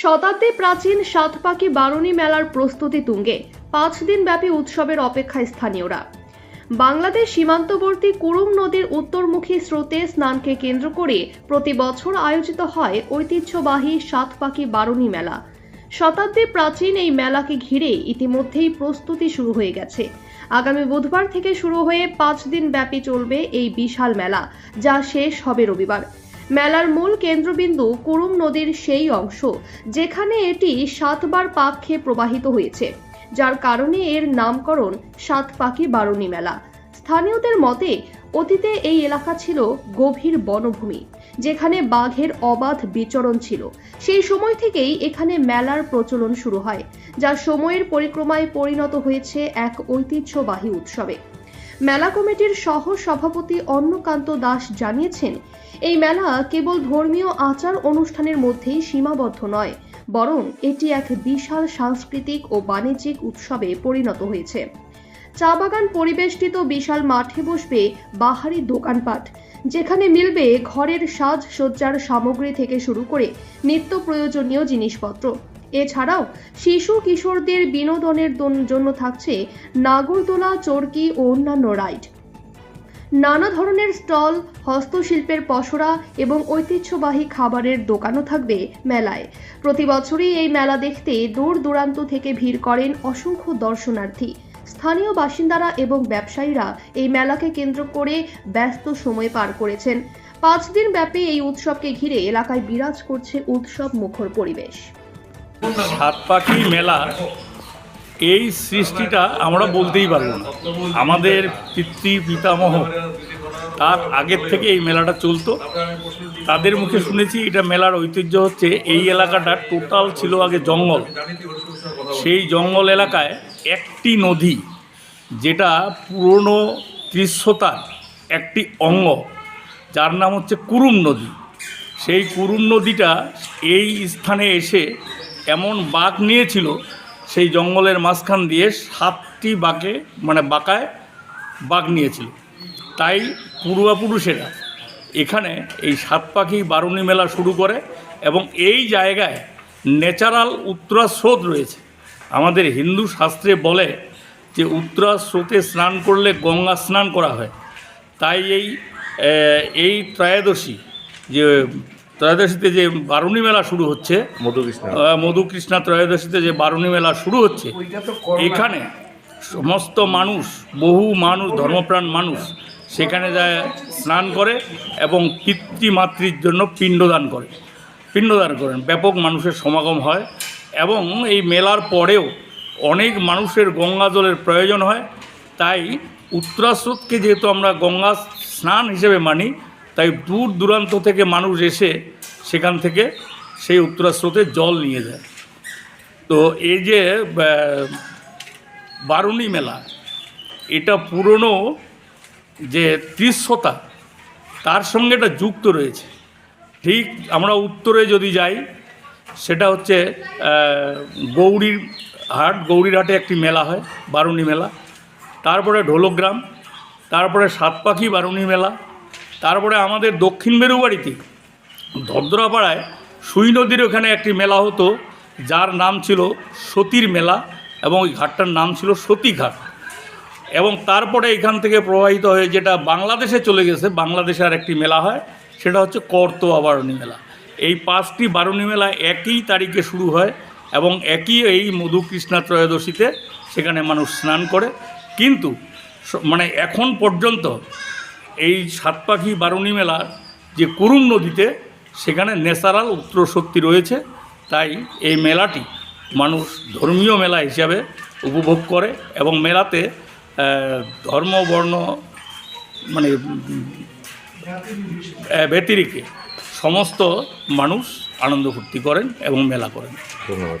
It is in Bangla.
শতাব্দী প্রাচীন সাতপাকি বারুণী মেলার প্রস্তুতি তুঙ্গে। পাঁচ দিন ব্যাপী উৎসবের অপেক্ষায় স্থানীয়রা। বাংলাদেশ সীমান্তবর্তী কুরুম নদীর উত্তরমুখী স্রোতে স্নানকে কেন্দ্র করে প্রতি বছর আয়োজিত হয় ঐতিহ্যবাহী সাতপাকি বারুণী মেলা। শতাব্দী প্রাচীন এই মেলাকে ঘিরে ইতিমধ্যেই প্রস্তুতি শুরু হয়ে গেছে। আগামী বুধবার থেকে শুরু হয়ে পাঁচ দিন ব্যাপী চলবে এই বিশাল মেলা, যা শেষ হবে রবিবার। মেলার মূল কেন্দ্রবিন্দু কুরুম নদীর সেই অংশ, যেখানে এটি সাতবার পাক খেয়ে প্রবাহিত হয়েছে। যার কারণে এর নামকরণ সাতপাকি বারুণী মেলা। স্থানীয়দের মতে, অতীতে এই এলাকা ছিল গভীর বনভূমি, যেখানে বাঘের অবাধ বিচরণ ছিল। সেই সময় থেকেই এখানে মেলার প্রচলন শুরু হয় যা সময়ের পরিক্রমায় পরিণত হয়েছে এক ঐতিহ্যবাহী উৎসবে। মেলা কমিটির সহ সভাপতি অন্নকান্ত দাস জানিয়েছেন, এই মেলা কেবল ধর্মীয় আচার অনুষ্ঠানের মধ্যেই সীমাবদ্ধ নয়, বরং এটি এক বিশাল সাংস্কৃতিক ও বাণিজ্যিক উৎসবে পরিণত হয়েছে। চা বাগান পরিবেষ্টিত বিশাল মাঠে বসবে বাহারি দোকানপাট, যেখানে মিলবে ঘরের সাজসজ্জার সামগ্রী থেকে শুরু করে নিত্য প্রয়োজনীয় জিনিসপত্র। এছাড়াও শিশু কিশোরদের বিনোদনের জন্য থাকছে নাগরদোলা, চরকি ও অন্যান্য রাইড। নানা ধরনের স্টল, হস্তশিল্পের পসরা এবং ঐতিহ্যবাহী খাবারের দোকানও থাকবে মেলায়। প্রতি বছরই এই মেলা দেখতে দূর দূরান্ত থেকে ভিড় করেন অসংখ্য দর্শনার্থী। স্থানীয় বাসিন্দারা এবং ব্যবসায়ীরা এই মেলাকে কেন্দ্র করে ব্যস্ত সময় পার করেছেন। পাঁচ দিন ব্যাপী এই উৎসবকে ঘিরে এলাকায় বিরাজ করছে উৎসব মুখর পরিবেশ। সাত পাখি মেলা, এই সৃষ্টিটা আমরা বলতেই পারব না। আমাদের পিতৃ, পিতামহ তার আগের থেকে এই মেলাটা চলতো। তাদের মুখে শুনেছি, এটা মেলার ঐতিহ্য হচ্ছে এই এলাকাটা টোটাল ছিল আগে জঙ্গল। সেই জঙ্গল এলাকায় একটি নদী, যেটা পুরনো দৃশ্যতার একটি অঙ্গ, যার নাম হচ্ছে কুরুম নদী। সেই কুরুম নদীটা এই স্থানে এসে এমন বাঁক নিয়েছিল সেই জঙ্গলের মাঝখান দিয়ে সাতটি বাঁকে মানে বাঁকায় বাঘ নিয়েছিল। তাই পূর্বাপুরুষেরা এখানে এই সাত পাখি বারুণী মেলা শুরু করে এবং এই জায়গায় ন্যাচারাল উত্তরা স্রোত রয়েছে। আমাদের হিন্দু শাস্ত্রে বলে যে উত্তরা স্রোতে স্নান করলে গঙ্গা স্নান করা হয়। তাই এই এই ত্রয়োদশী যে ত্রয়োদশীতে যে বারুণী মেলা শুরু হচ্ছে মধুকৃষ্ণ। মধুকৃষ্ণা ত্রয়োদশীতে যে বারুণী মেলা শুরু হচ্ছে এখানে সমস্ত মানুষ বহু মানুষ ধর্মপ্রাণ মানুষ সেখানে যায় স্নান করে এবং পিতৃমাতৃর জন্য পিণ্ডদান করে। পিণ্ডদান করেন ব্যাপক মানুষের সমাগম হয় এবং এই মেলার পরেও অনেক মানুষের গঙ্গা জলের প্রয়োজন হয়। তাই উত্তরাস্রোতকে যেহেতু আমরা গঙ্গা স্নান হিসেবে মানি তাই দূর দূরান্ত থেকে মানুষ এসে সেখান থেকে সেই উত্তরাস্রোতে জল নিয়ে যায়। তো এই যে বারুণী মেলা, এটা পুরনো যে দৃশ্যতা তার সঙ্গে এটা যুক্ত রয়েছে। ঠিক আমরা উত্তরে যদি যাই, সেটা হচ্ছে গৌরীর হাট, গৌরীর হাটে একটি মেলা হয়, বারুণী মেলা। তারপরে ঢোলগ্রাম তারপরে সাতপাখি বারুণী মেলা তারপরে আমাদের দক্ষিণ মেরুবাড়িতে ধদ্রাপাড়ায় সুই নদীর ওখানে একটি মেলা হতো, যার নাম ছিল সতীর মেলা এবং ওই ঘাটটার নাম ছিল সতী ঘাট। এবং তারপরে এখান থেকে প্রবাহিত হয়ে যেটা বাংলাদেশে চলে গেছে, বাংলাদেশে আর একটি মেলা হয়, সেটা হচ্ছে কর্তোয়া বারুণী মেলা। এই পাঁচটি বারুণী মেলা একই তারিখে শুরু হয় এবং একই এই মধুকৃষ্ণা ত্রয়োদশীতে সেখানে মানুষ স্নান করে। কিন্তু মানে এখন পর্যন্ত এই সাতপাখি বারুণী মেলার যে কুরুম নদীতে সেখানে ন্যাচারাল উত্তর শক্তি রয়েছে, তাই এই মেলাটি মানুষ ধর্মীয় মেলা হিসাবে উপভোগ করে এবং মেলাতে ধর্ম, বর্ণ মানে ব্যতিরিকে সমস্ত মানুষ আনন্দ ফুর্তি করেন এবং মেলা করেন। ধন্যবাদ।